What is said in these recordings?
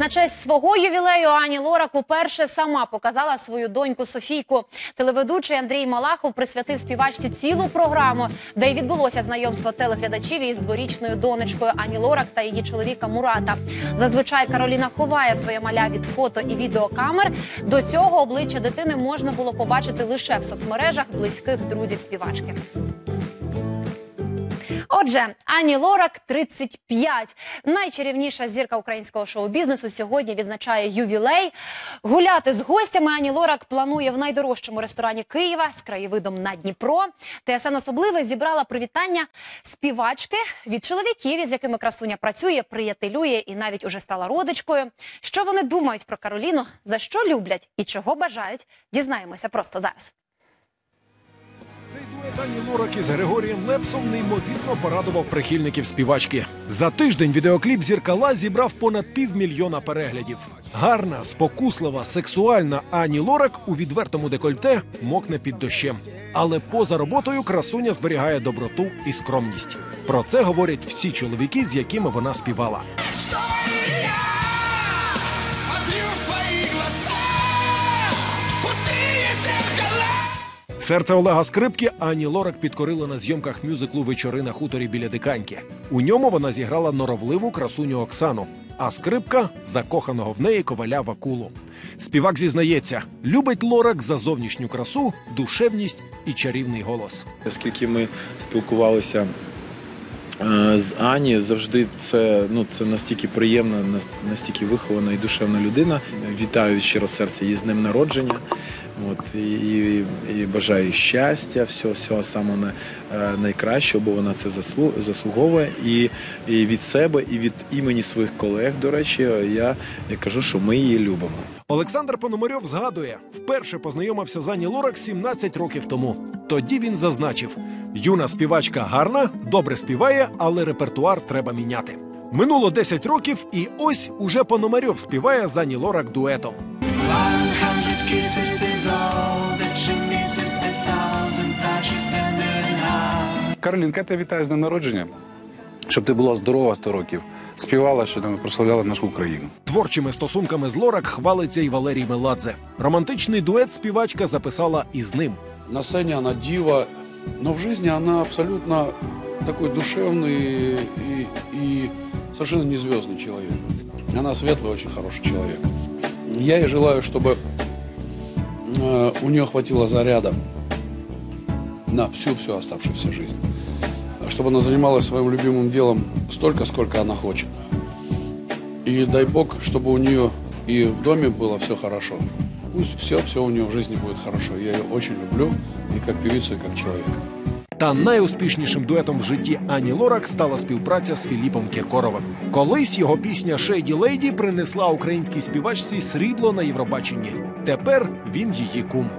На честь свого ювілею Ані Лорак уперше сама показала свою доньку Софійку. Телеведучий Андрій Малахов присвятив співачці цілу програму, де й відбулося знайомство телеглядачів із дворічною донечкою Ані Лорак та її чоловіка Мурата. Зазвичай Кароліна ховає своє маля від фото і відеокамер. До цього обличчя дитини можна було побачити лише в соцмережах близьких друзів співачки. Отже, Ані Лорак 35. Найчарівніша зірка українського шоу-бізнесу сьогодні відзначає ювілей. Гуляти з гостями Ані Лорак планує в найдорожчому ресторані Києва з краєвидом на Дніпро. ТСН особливе зібрала привітання співачки від чоловіків, із якими красуня працює, приятелює і навіть уже стала родичкою. Що вони думають про Кароліну, за що люблять і чого бажають, дізнаємося просто зараз. Цей дует Ані Лорак із Григорієм Лепсом неймовірно порадував прихильників співачки. За тиждень відеокліп зіркала зібрав понад півмільйона переглядів. Гарна, спокуслива, сексуальна Ані Лорак у відвертому декольте мокне під дощем. Але поза роботою красуня зберігає доброту і скромність. Про це говорять всі чоловіки, з якими вона співала. Серце Олега Скрипки Ані Лорак підкорила на зйомках мюзиклу Вечори на хуторі біля диканьки. У ньому вона зіграла норовливу красуню Оксану, а скрипка закоханого в неї коваля Вакулу. Співак зізнається, любить Лорак за зовнішню красу, душевність і чарівний голос. Оскільки ми спілкувалися з Ані, завжди це, ну, це настільки приємна, нас- настільки вихована і душевна людина. Вітаю щиро серця її з днем народження. От, і, і, і бажаю щастя, всього, всього самого най- е, найкращого, бо вона це заслу, заслуговує. І, і від себе, і від імені своїх колег, до речі, я, я кажу, що ми її любимо. Олександр Пономарьов згадує, вперше познайомився з Ані Лорак 17 років тому. Тоді він зазначив: юна співачка гарна, добре співає, але репертуар треба міняти. Минуло 10 років, і ось уже Пономарьов співає з Ані Лорак дуетом. Каролінка, я вітаю з днем народження. Щоб ти була здорова 100 років, співала, що там прославляла нашу Україну. Творчими стосунками з Лорак хвалиться і Валерій Меладзе. Романтичний дует співачка записала із ним. На сцене она дива, но в жизни она абсолютно такой душевный и, и совершенно не звездный человек. Она светлый, очень хороший человек. Я ей желаю, чтобы э, у нее хватило заряда на всю-всю оставшуюся жизнь. Чтобы она занималась своим любимым делом столько, сколько она хочет. И дай Бог, чтобы у нее и в доме было все хорошо. Пусть все-все у нее в жизни будет хорошо. Я ее очень люблю и как певицу, и как человека. Та найуспішнішим дуетом в житті Ані Лорак стала співпраця з Філіпом Кіркоровим. Колись його пісня «Шейді Лейді принесла українській співачці срібло на Євробаченні. Тепер він її кум.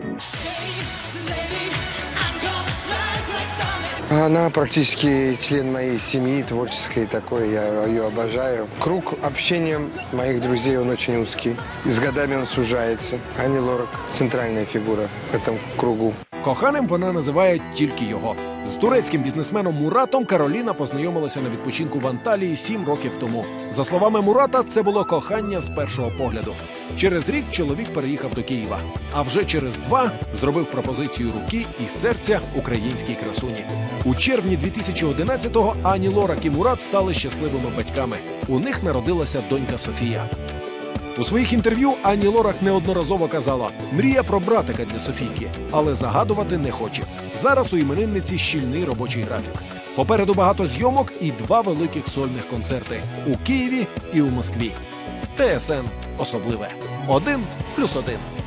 Она практически член моей семьи, творческой такой, я ее обожаю. Круг общения моих друзей, он очень узкий. И с годами он сужается. Ани Лорак – центральная фигура в этом кругу. Коханим вона називає тільки його. З турецьким бізнесменом Муратом Кароліна познайомилася на відпочинку в Анталії сім років тому. За словами Мурата, це було кохання з першого погляду. Через рік чоловік переїхав до Києва, а вже через два зробив пропозицію руки і серця українській красуні. У червні 2011-го Ані Лорак і Мурат стали щасливими батьками. У них народилася донька Софія. У своїх інтерв'ю Ані Лорак неодноразово казала: мрія про братика для Софійки, але загадувати не хоче. Зараз у іменинниці щільний робочий графік. Попереду багато зйомок і два великих сольних концерти у Києві і у Москві. ТСН особливе. Один плюс один.